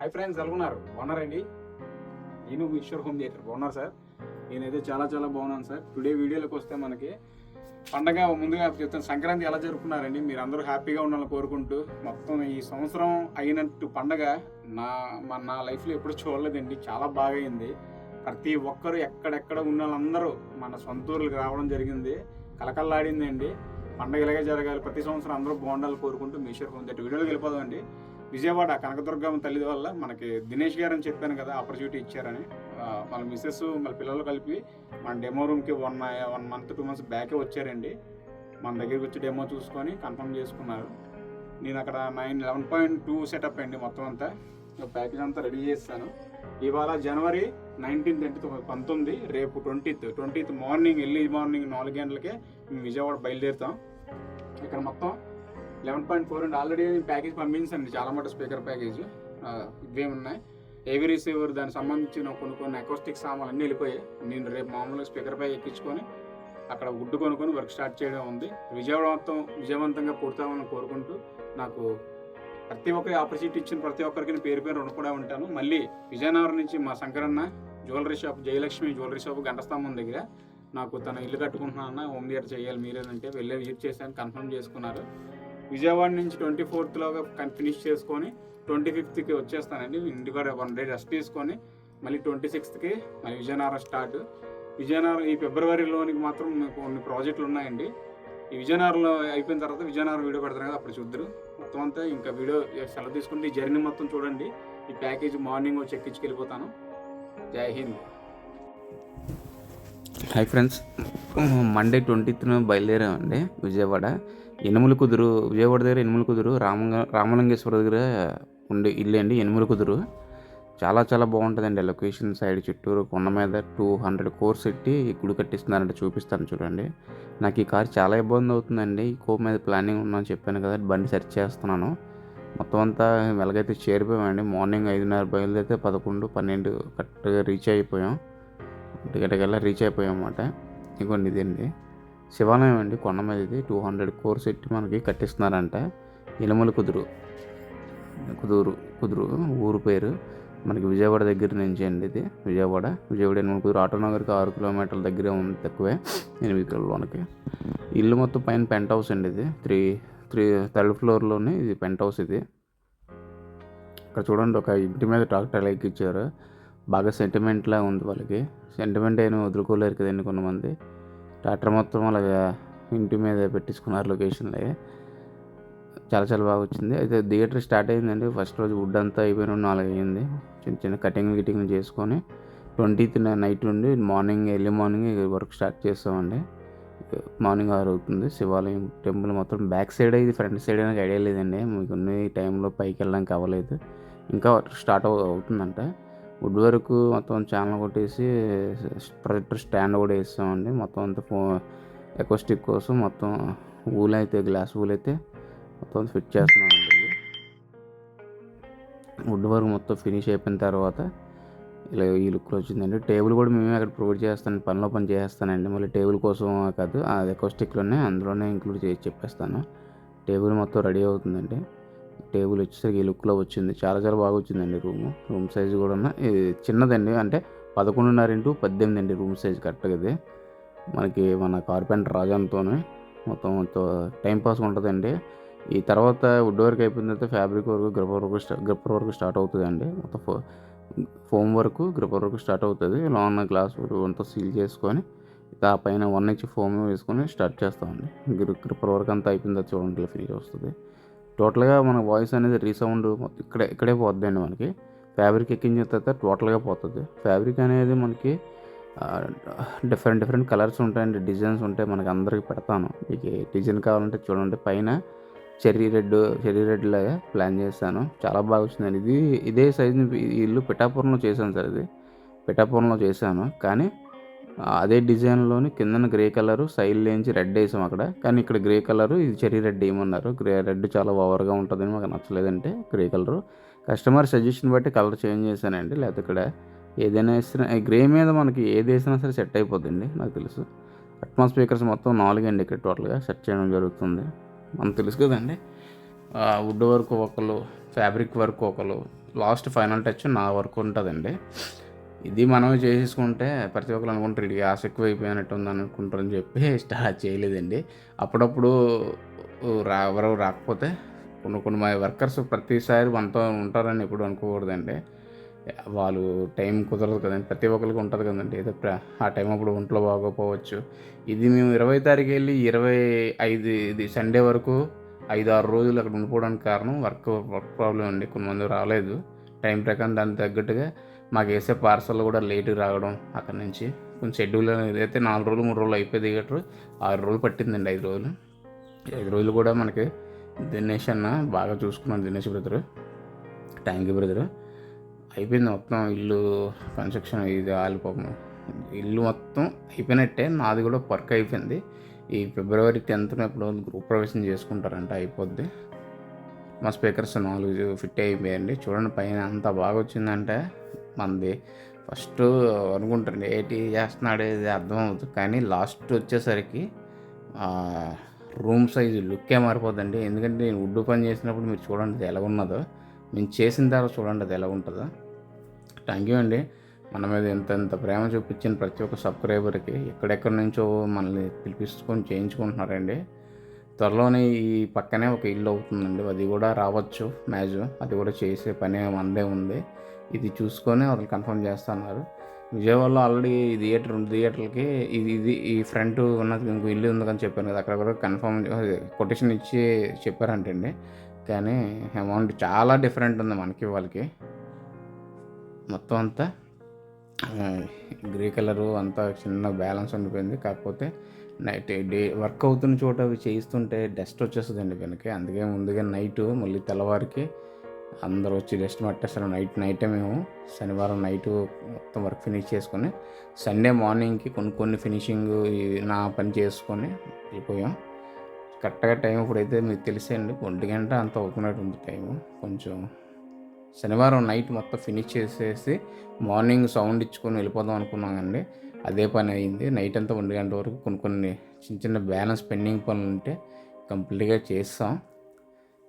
Hi friends ఎలాగున్నారు బాగున్నారండి? నేను ఈశ్వర్ హోమ్ థియేటర్. బాగున్నారు సార్? నేనైతే చాలా చాలా బాగున్నాను సార్. టుడే వీడియోలోకి వస్తే మనకి పండగ ముందుగా చెప్తాను. సంక్రాంతి ఎలా జరుపుకున్నారండి? మీరు అందరూ హ్యాపీగా ఉండాలని కోరుకుంటూ మొత్తం ఈ సంవత్సరం అయినట్టు పండగ నా మన నా లైఫ్లో ఎప్పుడు చూడలేదండి. చాలా బాగా అయింది. ప్రతి ఒక్కరు ఎక్కడెక్కడ ఉన్న వాళ్ళందరూ మన సొంత ఊర్లకు రావడం జరిగింది. కలకల్లాడిందండి పండగ ఇలాగే జరగాలి. ప్రతి సంవత్సరం అందరూ బాగుండాలని కోరుకుంటూ మీ ఈశ్వర్ హోమ్ థియేటర్. వీడియోలోకి వెళ్ళిపోదామండి. విజయవాడ కనకదుర్గమ్మ తల్లి వల్ల మనకి దినేష్ గారు అని చెప్పాను కదా ఆపర్చునిటీ ఇచ్చారని. వాళ్ళ మిస్సెస్ వాళ్ళ పిల్లలు కలిపి మన డెమో రూమ్కి one one month two months బ్యాకే వచ్చారండి. మన దగ్గరికి వచ్చి డెమో చూసుకొని కన్ఫర్మ్ చేసుకున్నారు. నేను అక్కడ nine eleven point two setup అండి మొత్తం అంతా. ప్యాకేజ్ అంతా రెడీ చేస్తాను. ఇవాళ జనవరి నైన్టీన్త్ అంటే పంతొమ్మిది రేపు twentieth twentieth morning early morning నాలుగు గంటలకే మేము విజయవాడ బయలుదేరుతాం. ఇక్కడ మొత్తం eleven point four and already నేను ప్యాకేజ్ పంపించండి. చాలా మటు స్పీకర్ ప్యాకేజ్ ఇవే ఉన్నాయి. ఏవి రిసీవర్ దానికి సంబంధించిన కొన్ని కొన్ని అకోస్టిక్ సామాన్లు అన్నీ వెళ్ళిపోయాయి. నేను రేపు మామూలుగా స్పీకర్ ప్యాక్ ఎక్కించుకొని అక్కడ వుడ్ కొనుక్కొని వర్క్ స్టార్ట్ చేయడం ఉంది. విజయవాడ మొత్తం విజయవంతంగా పూర్తామని కోరుకుంటూ నాకు ప్రతి ఒక్కరి ఆపర్చునిటీ ఇచ్చిన ప్రతి ఒక్కరికి నేను పేరు పేరు కూడా ఉంటాను. మళ్ళీ విజయనగరం నుంచి మా Shankaranna jewellery shop Jayalakshmi jewellery shop గంటస్తంభం దగ్గర నాకు తన ఇల్లు కట్టుకుంటున్నా హోమ్ థియేటర్ చేయాలి మీరేనంటే వెళ్ళే విజిట్ చేశాను కన్ఫర్మ్ చేసుకున్నారు. విజయవాడ నుంచి ట్వంటీ ఫోర్త్లోగా ఫినిష్ చేసుకొని ట్వంటీ ఫిఫ్త్కి వచ్చేస్తానండి. ఇంటికాడ వన్ డే రెస్ట్ తీసుకొని మళ్ళీ ట్వంటీ సిక్స్త్కి మళ్ళీ విజయనగరం స్టార్ట్. విజయనగరం ఈ ఫిబ్రవరిలోనికి మాత్రం మీకు కొన్ని ప్రాజెక్టులు ఉన్నాయండి. ఈ విజయనగరంలో అయిపోయిన తర్వాత విజయనగరం వీడియో పెడతాను కదా అప్పుడు చూద్దరు. మొత్తం అంతా ఇంకా వీడియో సెలవు తీసుకుంటే ఈ జర్నీ మొత్తం చూడండి. ఈ ప్యాకేజ్ మార్నింగ్ వచ్చి ఎక్కించుకెళ్ళిపోతాను జై హింద్. Hi friends. మండే ట్వంటీత్న బయలుదేరామండి విజయవాడ. ఎనుముల కుదురు విజయవాడ దగ్గర ఎనుముల కుదురు రామ రామలింగేశ్వర దగ్గర ఉండే ఇల్లు అండి ఎనుముల కుదురు. చాలా చాలా బాగుంటుందండి లొకేషన్ సైడ్ చుట్టూరు. కొండ మీద టూ హండ్రెడ్ కోర్స్ పెట్టి గుడి కట్టిస్తున్నారంటే చూపిస్తాను చూడండి. నాకు ఈ కార్ చాలా ఇబ్బంది అవుతుందండి. ఈ కో మీద ప్లానింగ్ ఉందని చెప్పాను కదా బండి సెర్చ్ చేస్తున్నాను. మొత్తం అంతా ఎలాగైతే చేరిపోయామండి. మార్నింగ్ ఐదున్నర బయలుదేరితే పదకొండు పన్నెండు కరెక్ట్గా రీచ్ అయిపోయాం. టికెట్కల్లా రీచ్ అయిపోయాం అన్నమాట ఇదిగోండి ఇదండి శివాలయం అండి కొండ మీద ఇది టూ హండ్రెడ్ కోర్స్ ఎట్టి మనకి కట్టిస్తున్నారంట. ఇలమల కుదురు. కుదురు కుదురు ఊరు పేరు. మనకి విజయవాడ దగ్గర నుంచి అండి ఇది. విజయవాడ. విజయవాడ ఎనుమల కుదురు. ఆటోనగర్కి ఆరు కిలోమీటర్ల దగ్గరే ఉంది తక్కువే. ఎనిమిది కిలోలోనికి ఇల్లు మొత్తం పైన పెంట్ హౌస్ అండి ఇది. త్రీ త్రీ థర్డ్ ఫ్లోర్లోనే ఇది పెంట్ హౌస్ ఇది. ఇక్కడ చూడండి ఒక ఇంటి మీద ట్రాక్టర్ ఎక్కిచ్చారు బాగా సెంటిమెంట్లా ఉంది వాళ్ళకి. సెంటిమెంట్ అయినా వదులుకోలేరు కదండి కొంతమంది. ట్రాక్టర్ మొత్తం అలాగా ఇంటి మీద పెట్టించుకున్నారు లొకేషన్లో. చాలా చాలా బాగా వచ్చింది. అయితే థియేటర్ స్టార్ట్ అయిందండి. ఫస్ట్ రోజు వుడ్ అంతా అయిపోయిన నాలుగు అయ్యింది. చిన్న చిన్న కటింగ్ గిటింగ్ చేసుకొని ట్వంటీత్ నైట్ నుండి morning early morning work start చేస్తామండి. మార్నింగ్ ఆరు అవుతుంది. శివాలయం టెంపుల్ మొత్తం బ్యాక్ సైడ్ ఇది ఫ్రంట్ సైడ్ నాకు ఐడియా లేదండి. మీకు ఉన్న టైంలో పైకి వెళ్ళడానికి అవ్వలేదు. ఇంకా స్టార్ట్ అవుతుందంట. వుడ్ వరకు మొత్తం ఛానల్ కొట్టేసి ప్రొజెక్టర్ స్టాండ్ కూడా వేస్తామండి. మొత్తం అంతా ఫో ఎకోస్టిక్ కోసం మొత్తం ఊల్ అయితే గ్లాస్ ఊల్ అయితే మొత్తం ఫిట్ చేస్తున్నామండి. వుడ్ వర్క్ మొత్తం ఫినిష్ అయిపోయిన తర్వాత ఇలా ఈ లుక్లో వచ్చిందండి. టేబుల్ కూడా మేమే అక్కడ ప్రొవైడ్ చేస్తాను పనిలో పని చేస్తానండి. మళ్ళీ టేబుల్ కోసం కాదు ఆ ఎకోస్టిక్లోనే అందులోనే ఇంక్లూడ్ చేసి చెప్పేస్తాను. టేబుల్ మొత్తం రెడీ అవుతుందండి. టేబుల్ వచ్చేసరికి ఈ లుక్లో వచ్చింది. చాలా చాలా బాగా వచ్చిందండి రూమ్. రూమ్ సైజ్ కూడా ఉన్న- చిన్నదండి. అంటే పదకొండున్నర ఇంటూ పద్దెనిమిది అండి రూమ్ సైజ్ కరెక్ట్గా ఇది. మనకి మన కార్పెంటర్ రాజాంతోనే మొత్తం టైం పాస్ ఉంటుందండి. ఈ తర్వాత వుడ్ వర్క్ అయిపోయిన తర్వాత ఫ్యాబ్రిక్ వరకు గ్రిప్ వర్క్ స్టా గ్రిప్పర్ వరకు స్టార్ట్ అవుతుందండి. మొత్తం ఫో ఫోమ్ వరకు గ్రిప్పర్ వరకు స్టార్ట్ అవుతుంది. లోన గ్లాస్ అంతా సీల్ చేసుకొని ఆ పైన వన్ ఇంచ్ ఫోమ్ వేసుకొని స్టార్ట్ చేస్తామండి. గ్రి వర్క్ అంతా అయిపోయిన తర్వాత చూడండి ఫినిష్ వస్తుంది. టోటల్గా మన వాయిస్ అనేది రీసౌండ్ మొత్తం ఇక్కడే ఇక్కడే పోతుందండి మనకి. ఫ్యాబ్రిక్ ఎక్కించిన తర్వాత టోటల్గా పోతుంది. ఫ్యాబ్రిక్ అనేది మనకి డిఫరెంట్ డిఫరెంట్ కలర్స్ ఉంటాయండి డిజైన్స్ ఉంటాయి మనకి అందరికి పెడతాను. మీకు డిజైన్ కావాలంటే చూడండి. పైన చెర్రీ రెడ్ చెర్రీ రెడ్ లాగా ప్లాన్ చేశాను. చాలా బాగా వచ్చిందండి. ఇది ఇదే సైజుని ఇల్లు పిఠాపురంలో చేశాను సార్ ఇది. పిఠాపురంలో చేశాను. కానీ అదే డిజైన్లోని కిందన గ్రే కలరు సైడ్ లేంచి రెడ్ వేసాం అక్కడ. కానీ ఇక్కడ గ్రే కలరు ఇది చెరీ రెడ్ ఏమన్నారు. గ్రే రెడ్ చాలా ఓవర్గా ఉంటుందని మాకు నచ్చలేదంటే గ్రే కలరు. కస్టమర్ సజెషన్ బట్టి కలర్ చేంజ్ చేశానండి. లేకపోతే ఇక్కడ ఏదైనా వేసినా గ్రే మీద మనకి ఏది వేసినా సరే సెట్ అయిపోద్దండి నాకు తెలుసు. అట్మాస్ స్పీకర్స్ మొత్తం నాలుగండి ఇక్కడ టోటల్గా సెట్ చేయడం జరుగుతుంది. మనకు తెలుసు కదండి. వుడ్ వర్క్ ఒకరు ఫ్యాబ్రిక్ వర్క్ ఒకరు లాస్ట్ ఫైనల్ టచ్ నా వర్క్ ఉంటుందండి. ఇది మనమే చేసేసుకుంటే ప్రతి ఒక్కరు అనుకుంటారు ఇది ఆశ అయిపోయినట్టు ఉంది అని చెప్పి స్టార్ట్ చేయలేదండి. అప్పుడప్పుడు రా ఎవరు రాకపోతే కొన్ని కొన్ని మా వర్కర్స్ ప్రతిసారి మనతో ఉంటారని ఎప్పుడు అనుకోకూడదండి. వాళ్ళు టైం కుదరదు కదండి ప్రతి ఒక్కరికి ఉంటుంది కదండి. ఏదో ఆ టైం అప్పుడు ఒంట్లో బాగోపోవచ్చు ఇది మేము ఇరవై తారీఖు వెళ్ళి ఇరవై ఐదు ఇది సండే వరకు ఐదు ఆరు రోజులు అక్కడ ఉండిపోవడానికి కారణం వర్క్ వర్క్ ప్రాబ్లం అండి. కొంతమంది రాలేదు. టైం ప్రకారం దానికి తగ్గట్టుగా మాకు వేసే పార్సల్ కూడా లేట్ రావడం అక్కడ నుంచి. కొంచెం షెడ్యూల్ ఏదైతే నాలుగు రోజులు మూడు రోజులు అయిపోయి దిగట్టు ఆరు రోజులు పట్టిందండి ఐదు రోజులు. ఐదు రోజులు కూడా మనకి దినేష్ అన్న బాగా చూసుకున్నాను Dinesh brother. Thank you brother అయిపోయింది మొత్తం ఇల్లు కన్స్ట్రక్షన్ ఇది ఆలిపోకం ఇల్లు మొత్తం అయిపోయినట్టే నాది కూడా వర్క్ అయిపోయింది. ఈ ఫిబ్రవరి టెన్త్న ఎప్పుడు గ్రూప్ ప్రవేశం చేసుకుంటారంట అయిపోద్ది. మా స్పీకర్స్ నాలుగు ఫిట్ అయిపోయాయండి. చూడండి పైన అంత బాగా వచ్చిందంటే మనది ఫస్ట్ అనుకుంటారు ఏంటి చేస్తున్నాడు ఇది అర్థం అవుతుంది కానీ లాస్ట్ వచ్చేసరికి రూమ్ సైజు లుక్కే మారిపోద్దండి. ఎందుకంటే నేను ఉడ్డు పని చేసినప్పుడు మీరు చూడండి అది ఎలా ఉన్నదో. మేము చేసిన తర్వాత చూడండి అది ఎలా ఉంటుందో. థ్యాంక్ యూ అండి. మన మీద ఎంత ఎంత ప్రేమ చూపించిన ప్రతి ఒక్క సబ్స్క్రైబర్కి ఎక్కడెక్కడి నుంచో మనల్ని పిలిపించుకొని చేయించుకుంటున్నారండి. త్వరలోనే ఈ పక్కనే ఒక ఇల్లు అవుతుందండి. అది కూడా రావచ్చు మ్యాచ్ అది కూడా చేసే పని మందే ఉంది. ఇది చూసుకొని వాళ్ళు కన్ఫర్మ్ చేస్తున్నారు. విజయవాడలో ఆల్రెడీ థియేటర్ రెండు థియేటర్లకి ఇది ఇది ఈ ఫ్రంట్ ఉన్నది ఇంకో ఇల్లు ఉంది అని చెప్పాను కదా అక్కడ కూడా కన్ఫర్మ్ కొటేషన్ ఇచ్చి చెప్పారంటండి. కానీ అమౌంట్ చాలా డిఫరెంట్ ఉంది మనకి వాళ్ళకి. మొత్తం అంతా గ్రే కలరు అంతా చిన్న బ్యాలెన్స్ ఉండిపోయింది. కాకపోతే నైట్ డే వర్క్ అవుతున్న చోట అవి చేయిస్తుంటే డస్ట్ వచ్చేస్తుందండి వెనక. అందుకే ముందుగా నైట్ మళ్ళీ తెల్లవారికి అందరూ వచ్చి రెస్ట్ పట్టేస్తారు. నైట్ నైటే మేము శనివారం నైట్ మొత్తం వర్క్ ఫినిష్ చేసుకొని సండే మార్నింగ్కి కొన్ని కొన్ని ఫినిషింగ్ నా పని చేసుకొని వెళ్ళిపోయాం. కరెక్ట్గా టైం ఇప్పుడైతే మీకు తెలిసేయండి. ఒంటి గంట అంత అవుతున్నట్టు ఉంది టైము కొంచెం శనివారం నైట్ మొత్తం ఫినిష్ చేసేసి మార్నింగ్ సౌండ్ ఇచ్చుకొని వెళ్ళిపోదాం అనుకున్నామండి అదే పని అయింది. నైట్ అంతా ఒంటి గంట వరకు కొన్ని కొన్ని చిన్న చిన్న బ్యాలెన్స్ పెండింగ్ పనులు ఉంటే కంప్లీట్గా చేస్తాం.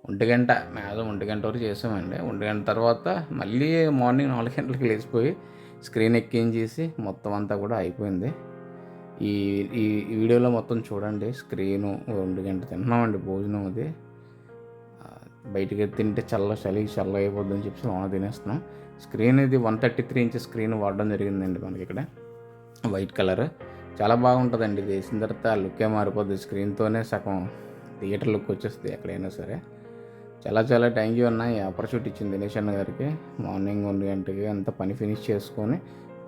ఒంటి గంట మ్యాక్సిమం ఒంటి గంట వరకు చేసామండి. ఒంటి గంట తర్వాత మళ్ళీ మార్నింగ్ నాలుగు గంటలకు లేచిపోయి స్క్రీన్ ఎక్కించేసి మొత్తం అంతా కూడా అయిపోయింది. ఈ ఈ వీడియోలో మొత్తం చూడండి స్క్రీను రెండు గంట తిన్నామండి భోజనం అది. బయటికి తింటే చల్ల చలి చల్ల అయిపోద్దని చెప్పి లోన తినేస్తున్నాం. స్క్రీన్ ఇది one thirty three inches screen వాడడం జరిగిందండి మనకి ఇక్కడ. White colour. చాలా బాగుంటుందండి ఇది. వేసిన తర్వాత ఆ లుక్కే మారిపోద్ది. స్క్రీన్తోనే సగం థియేటర్ లుక్ వచ్చేస్తుంది ఎక్కడైనా సరే. చాలా చాలా థ్యాంక్ యూ అన్న. ఈ ఆపర్చునిటీ ఇచ్చింది దినేష్ అన్న గారికి. మార్నింగ్ ఒంటి గంటకి అంతా పని ఫినిష్ చేసుకొని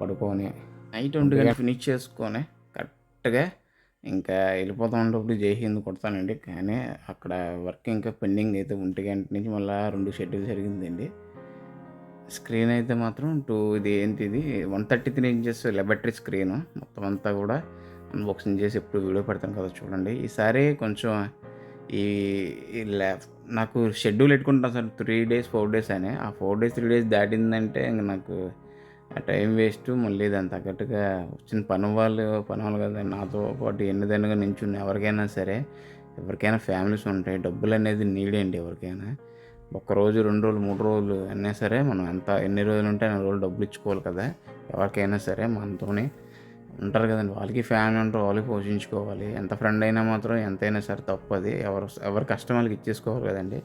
పడుకొని. నైట్ ఒంటి గంట ఫినిష్ చేసుకొని కరెక్ట్గా ఇంకా వెళ్ళిపోతున్నప్పుడు జై హింద్ కొడతానండి. కానీ అక్కడ వర్క్ ఇంకా పెండింగ్ అయితే ఒంటి గంట నుంచి మళ్ళీ రెండు షెడ్యూల్ జరిగిందండి. స్క్రీన్ అయితే మాత్రం టూ ఇది ఏంటి ఇది? వన్ థర్టీ త్రీ ఇంచెస్ లెబర్టరీ స్క్రీన్ మొత్తం అంతా కూడా అన్బాక్సింగ్ చేసి ఎప్పుడు వీడియో పెడతాను కదా చూడండి. ఈసారి కొంచెం ఈ ఈ ల్యాప్ నాకు షెడ్యూల్ పెట్టుకుంటాను sir three days four days అని. ఆ ఫోర్ డేస్ త్రీ డేస్ దాటిందంటే ఇంక నాకు ఆ టైం వేస్ట్ మళ్ళీ దాని తగ్గట్టుగా వచ్చిన పని వాళ్ళు పని వాళ్ళు కదా నాతో పాటు ఎన్నదన్నగా నించుని ఎవరికైనా సరే ఎవరికైనా ఫ్యామిలీస్ ఉంటాయి డబ్బులు అనేది నీడేండి ఎవరికైనా. ఒక్క రోజు రెండు రోజులు మూడు రోజులు అయినా సరే మనం ఎంత ఎన్ని రోజులు ఉంటే అన్ని రోజులు డబ్బులు ఇచ్చుకోవాలి కదా ఎవరికైనా సరే మనతోనే ఉంటారు కదండి. వాళ్ళకి ఫ్యామిలీ ఉంటారు వాళ్ళకి పోషించుకోవాలి. ఎంత ఫ్రెండ్ అయినా మాత్రం ఎంతైనా సరే తప్పది ఎవరు ఎవరి కష్టం వాళ్ళకి ఇచ్చేసుకోవాలి కదండి.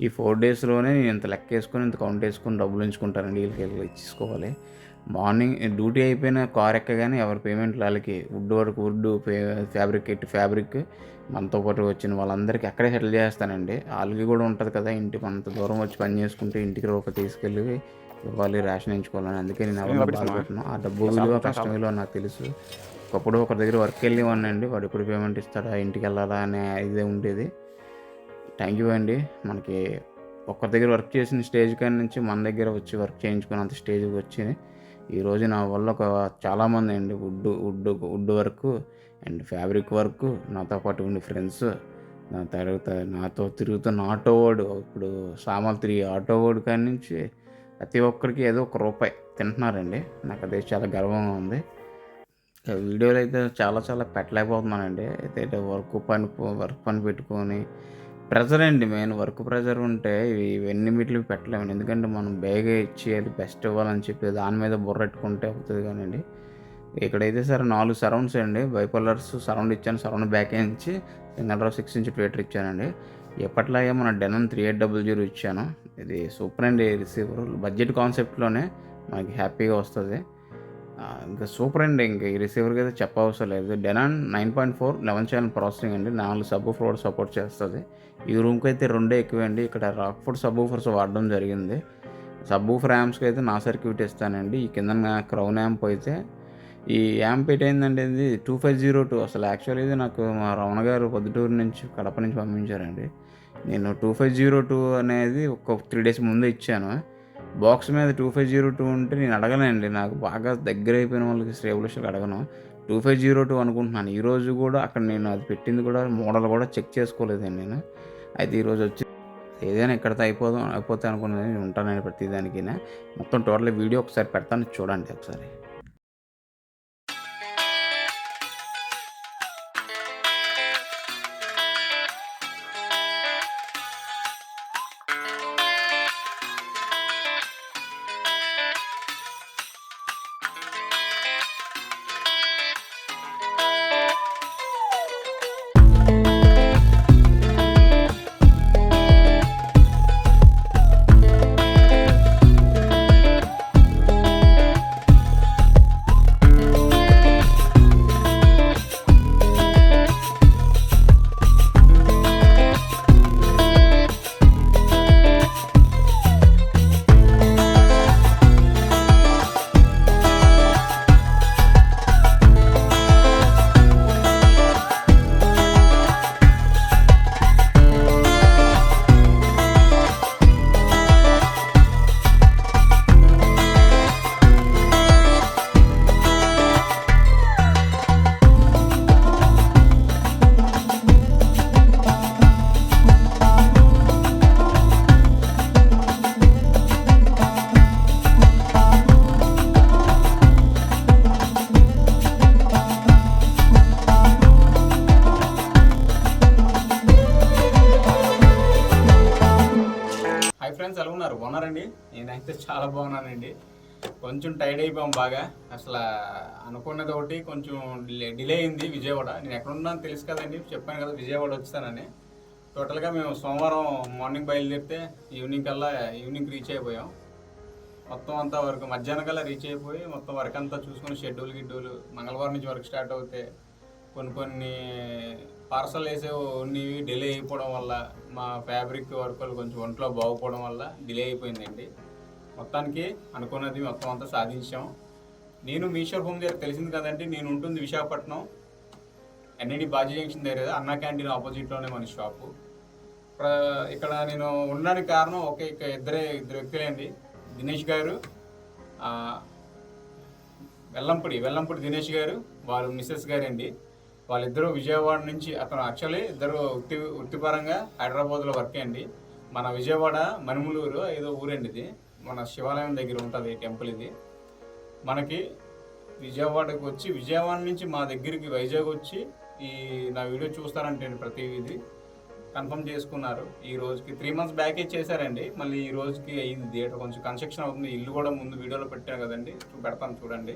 ఈ ఫోర్ డేస్లోనే నేను ఇంత లెక్క వేసుకొని ఇంత కౌంట్ వేసుకొని డబ్బులు ఉంచుకుంటారండి వీళ్ళకి వెళ్ళి ఇచ్చేసుకోవాలి. మార్నింగ్ డ్యూటీ అయిపోయిన కార్ ఎక్కగానే ఎవరి పేమెంట్ వాళ్ళకి వుడ్ వరకు వుడ్ ఫ్యాబ్రిక్ ఎట్టి ఫ్యాబ్రిక్ మనతో పాటు వచ్చిన వాళ్ళందరికీ అక్కడే సెటిల్ చేస్తానండి. వాళ్ళకి కూడా ఉంటుంది కదా ఇంటి అంత దూరం వచ్చి పని చేసుకుంటే ఇంటికి రూపాయి తీసుకెళ్ళి ఇవ్వాలి రేషన్ ఎంచుకోవాలని అందుకే నేను బాధపెట్టినా ఆ డబ్బు విలువ కష్టం విలువ నాకు తెలుసు. ఒకప్పుడు ఒకరి దగ్గర వర్క్ వెళ్ళేవాడినండి వాడు ఎప్పుడు పేమెంట్ ఇస్తాడా ఇంటికి వెళ్ళాలా అనే ఇదే ఉండేది. థ్యాంక్ యూ అండి. మనకి ఒక్కరి దగ్గర వర్క్ చేసిన స్టేజ్ కాడి నుంచి మన దగ్గర వచ్చి వర్క్ చేయించుకున్నంత స్టేజ్కి వచ్చి ఈరోజు నా వల్ల ఒక చాలామంది అండి. Wood wood wood work and fabric work నాతో పాటు ఉండే ఫ్రెండ్స్ నా తర్వాత నాతో తిరుగుతున్న ఆటో వాడు ఇప్పుడు సామాల్ తిరిగి ఆటో వాడు కాడి నుంచి ప్రతి ఒక్కరికి ఏదో ఒక రూపాయి తింటున్నారండి. నాకు అదే చాలా గర్వంగా ఉంది. వీడియోలు అయితే చాలా చాలా పెట్టలేకపోతున్నానండి. అయితే వర్క్ పని వర్క్ పని పెట్టుకొని ప్రెజర్ అండి మెయిన్. వర్క్ ప్రెజర్ ఉంటే ఇవి ఇవన్నీ వీటికి పెట్టలేము ఎందుకంటే మనం బేగా ఇచ్చి అది బెస్ట్ ఇవ్వాలని చెప్పి దాని మీద బుర్రెట్టుకుంటే అవుతుంది కానివ్వండి ఇక్కడైతే సరే నాలుగు సరౌండ్స్ అండి. బైపోలర్స్ సరౌండ్ ఇచ్చాను. సరౌండ్ బ్యాక్ ఇచ్చి single row six inch tweeter ఇచ్చానండి. ఎప్పట్లాగే మన Denon three eight double zero ఇచ్చాను. ఇది సూపర్ అండ్ రిసీవర్. బడ్జెట్ కాన్సెప్ట్లోనే మనకి హ్యాపీగా వస్తుంది. ఇంకా సూపర్ అండ్. ఇంకా ఈ రిసీవర్కి అయితే చెప్పవసరం లేదు. Denon nine point four eleven channel processing అండి. నాలుగు సబ్ ఫ్లోర్ సపోర్ట్ చేస్తుంది. ఈ రూమ్కి అయితే రెండే ఎక్కువ అండి. ఇక్కడ రాక్ఫుడ్ సబ్ ఊఫర్స్ వాడడం జరిగింది. సబ్ ఊఫర్ అయితే నా సర్క్యూట్ ఇస్తానండి. ఈ కింద క్రౌన్ యాంప్ అయితే. ఈ యాంప్ ఏంటంటే ఇది టూ ఫైవ్ జీరో టూ. అసలు యాక్చువల్లీ ఇది నాకు మా రమణ గారు పొద్దుటూరు నుంచి కడప నుంచి పంపించారండి. నేను టూ ఫైవ్ జీరో టూ అనేది ఒక త్రీ డేస్ ముందే ఇచ్చాను. బాక్స్ మీద టూ ఫైవ్ జీరో టూ ఉంటే నేను అడగలేండి నాకు బాగా దగ్గర అయిపోయిన వాళ్ళకి స్టేబులేషన్ అడగను. టూ ఫైవ్ జీరో టూ అనుకుంటున్నాను. ఈరోజు కూడా అక్కడ నేను అది పెట్టింది కూడా మోడల్ కూడా చెక్ చేసుకోలేదండి నేను. అయితే ఈరోజు వచ్చి ఏదైనా ఇక్కడితో అయిపోదాం అయిపోతే అనుకున్నది నేను ప్రతిదానికైనా. మొత్తం టోటల్ వీడియో ఒకసారి పెడతాను చూడండి ఒకసారి. కొంచెం టైర్డ్ అయిపోయాం బాగా. అసలు అనుకున్నది ఒకటి కొంచెం డిలే డిలే అయింది విజయవాడ. నేను ఎక్కడున్నాను తెలుసు కదండి చెప్పాను కదా విజయవాడ వచ్చానని. టోటల్గా మేము సోమవారం మార్నింగ్ బయలుదేరితే ఈవినింగ్ కల్లా ఈవినింగ్ రీచ్ అయిపోయాం. మొత్తం అంతా వరకు మధ్యాహ్నం కల్లా రీచ్ అయిపోయి మొత్తం వర్క్ అంతా చూసుకుని షెడ్యూల్ గిడ్యూల్ మంగళవారం నుంచి వర్క్ స్టార్ట్ అవుతే కొన్ని కొన్ని పార్సల్ వేసే ఉన్నవి డిలే అయిపోవడం వల్ల మా ఫ్యాబ్రిక్ వర్కులు కొంచెం ఒంట్లో బాగుపోవడం వల్ల డిలే అయిపోయిందండి. మొత్తానికి అనుకున్నది మొత్తం అంతా సాధించాం. నేను మీషో హోమ్ దగ్గర తెలిసింది కదండి నేను ఉంటుంది విశాఖపట్నం. ఎన్ఐడి బాజీ జంక్షన్ దగ్గర అన్నా క్యాంటీన్ ఆపోజిట్లోనే మన షాపు. ఇక్కడ నేను ఉండడానికి కారణం ఒకే ఇక ఇద్దరే ఇద్దరు వ్యక్తులేండి దినేష్ గారు వెల్లంపూడి వెల్లంపూడి దినేష్ గారు వారు మిస్సెస్ గారండి వాళ్ళిద్దరూ విజయవాడ నుంచి అతను యాక్చువల్లీ ఇద్దరు వృత్తి వృత్తిపరంగా హైదరాబాద్లో వర్క్ అండి. మన విజయవాడ మనుములూరు ఏదో ఊరండి ఇది. మన శివాలయం దగ్గర ఉంటుంది టెంపుల్ ఇది. మనకి విజయవాడకి వచ్చి విజయవాడ నుంచి మా దగ్గరికి వైజాగ్ వచ్చి ఈ నా వీడియో చూస్తారంటే ప్రతి ఇది కన్ఫర్మ్ చేసుకున్నారు. ఈ రోజుకి త్రీ మంత్స్ బ్యాకే చేశారండి. మళ్ళీ ఈ రోజుకి అయింది థియేటర్ కొంచెం కన్స్ట్రక్షన్ అవుతుంది. ఇల్లు కూడా ముందు వీడియోలో పెట్టాను కదండి. పెడతాను చూడండి.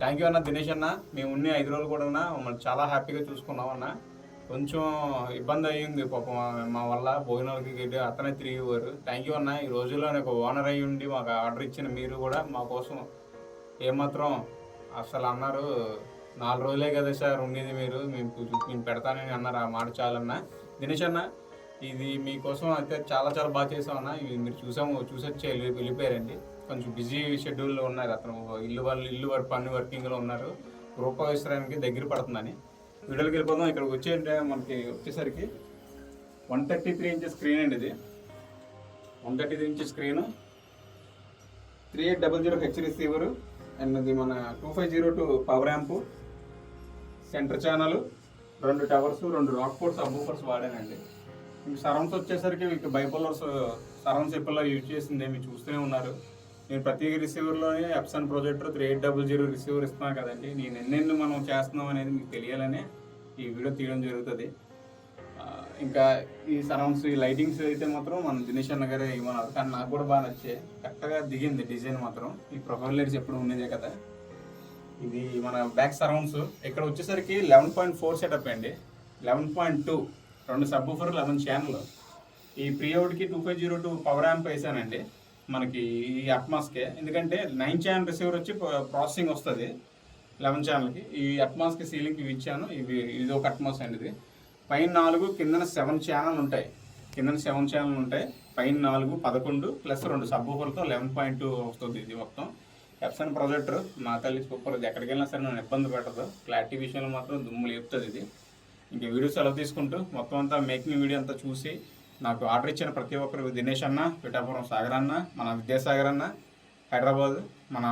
థ్యాంక్ యూ అన్న దినేష్ అన్న. మేము ఉన్న ఐదు రోజులు కూడా మమ్మల్ని చాలా హ్యాపీగా చూసుకున్నాం అన్న. కొంచెం ఇబ్బంది అయ్యింది పాపం మా వల్ల. భోజనాలకి గిడ్డి అతనే తిరిగేవారు థ్యాంక్ యూ అన్న. ఈ రోజుల్లో ఒక ఓనర్ అయ్యి ఉండి మాకు ఆర్డర్ ఇచ్చిన మీరు కూడా మా కోసం ఏమాత్రం అసలు అన్నారు. నాలుగు రోజులే కదా సార్ ఉండేది మీరు. మేము మేము పెడతానని అన్నారు. ఆ మాట చాలన్న. దినేష్ అన్న ఇది మీకోసం అయితే చాలా చాలా బాగా చేసాం అన్న. ఇది మీరు చూసాము చూసొచ్చి వెళ్ళి వెళ్ళిపోయారండి. కొంచెం బిజీ షెడ్యూల్లో ఉన్నారు అతను. ఇల్లు వాళ్ళు ఇల్లు వర్క్ పని వర్కింగ్లో ఉన్నారు. గృహప్రవేశానికి దగ్గర పడుతుందని. వీడియోకి వెళ్ళిపోదాం ఇక్కడికి వచ్చే మనకి వచ్చేసరికి one thirty three inches screen అండి ఇది. One thirty three inches screen three eight double zero H receiver and ఇది మన two five zero two power amp centre channel రెండు టవర్స్ రెండు రాక్ పోర్ట్ సబ్ ఊఫర్స్ వాడానండి. ఇంక సరౌండ్స్ వచ్చేసరికి మీకు బైపోలర్స్ సరౌండ్స్ ఎప్పుడో యూజ్ చేసింది. మీరు చూస్తూనే ఉన్నారు. నేను ప్రతి రిసీవర్లోనే Epson projector three eight double zero receiver ఇస్తున్నాను కదండి. నేను ఎన్నెన్ని మనం చేస్తున్నాం అనేది మీకు తెలియాలనే ఈ వీడియో తీయడం జరుగుతుంది. ఇంకా ఈ సరౌండ్స్ ఈ లైటింగ్స్ అయితే మాత్రం మన దినేష్ అన్న గారే ఇవ్వన్నారు కానీ నాకు కూడా బాగా నచ్చాయి కరెక్ట్గా దిగింది డిజైన్ మాత్రం. ఈ ప్రొఫైల్ లైట్స్ ఎప్పుడు ఉండేదే కదా. ఇది మన బ్యాక్ సరౌండ్స్ ఇక్కడ వచ్చేసరికి లెవెన్ పాయింట్ ఫోర్ సెటప్ అండి. లెవెన్ పాయింట్ టూ రెండు సబ్ ఫోర్ లెవెన్ ఛానల్ ఈ ప్రియౌడ్కి two five zero two power amp వేసానండి. మనకి ఈ అట్మాస్కే ఎందుకంటే నైన్ ఛానల్ రిసీవర్ వచ్చి ప్రాసెసింగ్ వస్తుంది. లెవెన్ ఛానల్కి ఈ అట్మాస్కి సీలింగ్ ఇవి ఇచ్చాను. ఇవి ఇది ఒక అట్మాస్ అండి ఇది. పైన నాలుగు కిందన సెవెన్ ఛానల్ ఉంటాయి. కిందన సెవెన్ ఛానల్ ఉంటాయి. పైన నాలుగు పదకొండు ప్లస్ రెండు సబ్ లెవెన్ పాయింట్ టూ వస్తుంది ఇది మొత్తం. ఎప్సన్ ప్రొజెక్టర్ మా తల్లి సూపర్. ఇది ఎక్కడికి వెళ్ళినా సరే నన్ను ఇబ్బంది పెట్టదు. క్లారిటీ విషయంలో మాత్రం దుమ్ము లేపుతుంది ఇది. ఇంక వీడియో సెలవు తీసుకుంటూ మొత్తం అంతా మేకింగ్ వీడియో అంతా చూసి నాకు ఆర్డర్ ఇచ్చిన ప్రతి ఒక్కరు దినేష్ అన్న పిఠాపురం సాగర్ అన్న మన విద్యాసాగర్ అన్న హైదరాబాద్ మన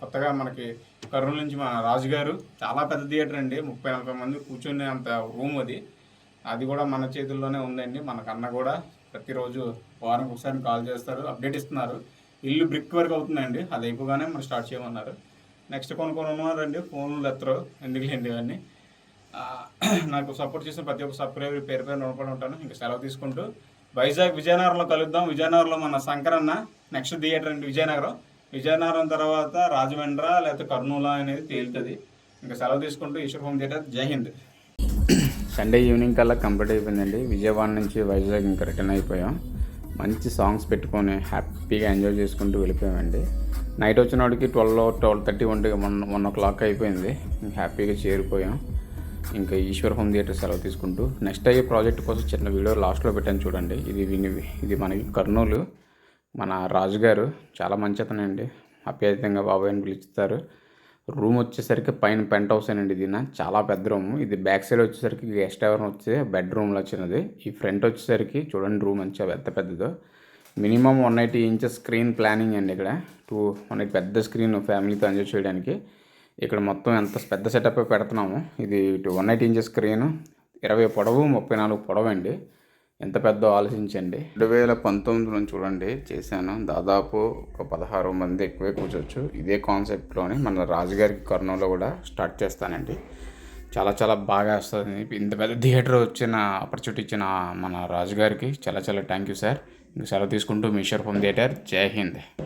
కొత్తగా మనకి కర్నూలు నుంచి మన రాజు గారు. చాలా పెద్ద థియేటర్ అండి ముప్పై నలభై మంది కూర్చునే అంత రూమ్ అది. అది కూడా మన చేతుల్లోనే ఉందండి. మనకు అన్న కూడా ప్రతిరోజు వారం ఒకసారి కాల్ చేస్తారు అప్డేట్ ఇస్తున్నారు. ఇల్లు బ్రిక్ వర్క్ అవుతుందండి అది అయిపోగానే మనం స్టార్ట్ చేయమన్నారు. నెక్స్ట్ కొన్ని కొన్ని ఉన్నారండి ఫోన్లు ఎత్తరు ఎందుకులేండి ఇవన్నీ నాకు సపోర్ట్ చేసిన ప్రతి ఒక్క సబ్స్క్రైబర్ పేరు పేరు రుణపడి ఉంటాను ఇంకా సెలవు తీసుకుంటూ వైజాగ్ విజయనగరంలో కలుద్దాం. విజయనగరంలో మన శంకరన్న నెక్స్ట్ థియేటర్ అండి విజయనగరం. విజయనగరం తర్వాత రాజమండ్రి లేకపోతే కర్నూలు అనేది తేలుతుంది. ఇంకా సెలవు తీసుకుంటూ ఈశ్వర్ హోమ్ థియేటర్. జై హింద్. సండే ఈవినింగ్ కల్లా కంప్లీట్ అయిపోయిందండి. విజయవాడ నుంచి వైజాగ్ ఇంకా రిటర్న్ అయిపోయాం. మంచి సాంగ్స్ పెట్టుకొని హ్యాపీగా ఎంజాయ్ చేసుకుంటూ వెళ్ళిపోయామండి. నైట్ వచ్చిన వాడికి twelve twelve thirty one one one o'clock అయిపోయింది. హ్యాపీగా చేరిపోయాం. ఇంకా ఈశ్వర్ హోమ్ థియేటర్ సెలవు తీసుకుంటూ నెక్స్ట్ అయ్యే ప్రాజెక్ట్ కోసం చిన్న వీడియో లాస్ట్లో పెట్టాను చూడండి. ఇది విని- ఇది మనకి కర్నూలు మన రాజుగారు చాలా మంచి అతనండి అప్యాయంగా బాబాయ్ అని పిలుస్తారు. రూమ్ వచ్చేసరికి పైన పెంట్ హౌస్ అండి ఇది నా చాలా పెద్ద రూమ్. ఇది బ్యాక్ సైడ్ వచ్చేసరికి గెస్ట్ ఎవరు వచ్చే బెడ్రూమ్లో వచ్చినది ఈ ఫ్రంట్ వచ్చేసరికి చూడండి రూమ్ మంచిగా పెద్ద పెద్దదో. Minimum one eighty inches screen planning అండి ఇక్కడ. టూ వన్ ఎయిటీ పెద్ద స్క్రీన్ ఫ్యామిలీతో ఎంజాయ్ చేయడానికి. ఇక్కడ మొత్తం ఎంత పెద్ద సెటప్ పెడుతున్నాము ఇది వన్ ఎయిట్ ఇంచెస్ స్క్రీన్ ఇరవై పొడవు ముప్పై నాలుగు పొడవు అండి. ఎంత పెద్ద ఆలోచించండి. రెండు వేల పంతొమ్మిదిలో చూడండి చేశాను. దాదాపు ఒక పదహారు మంది ఎక్కువే కూర్చోవచ్చు. ఇదే కాన్సెప్ట్లోనే మన రాజుగారికి కర్నూలులో కూడా స్టార్ట్ చేస్తానండి. చాలా చాలా బాగా వస్తుంది. ఇంత పెద్ద థియేటర్ వచ్చిన ఆపర్చునిటీ ఇచ్చిన మన రాజుగారికి చాలా చాలా థ్యాంక్ యూ సార్ ఇంక సెలవు తీసుకుంటూ మీ హోమ్ థియేటర్. జై హింద్.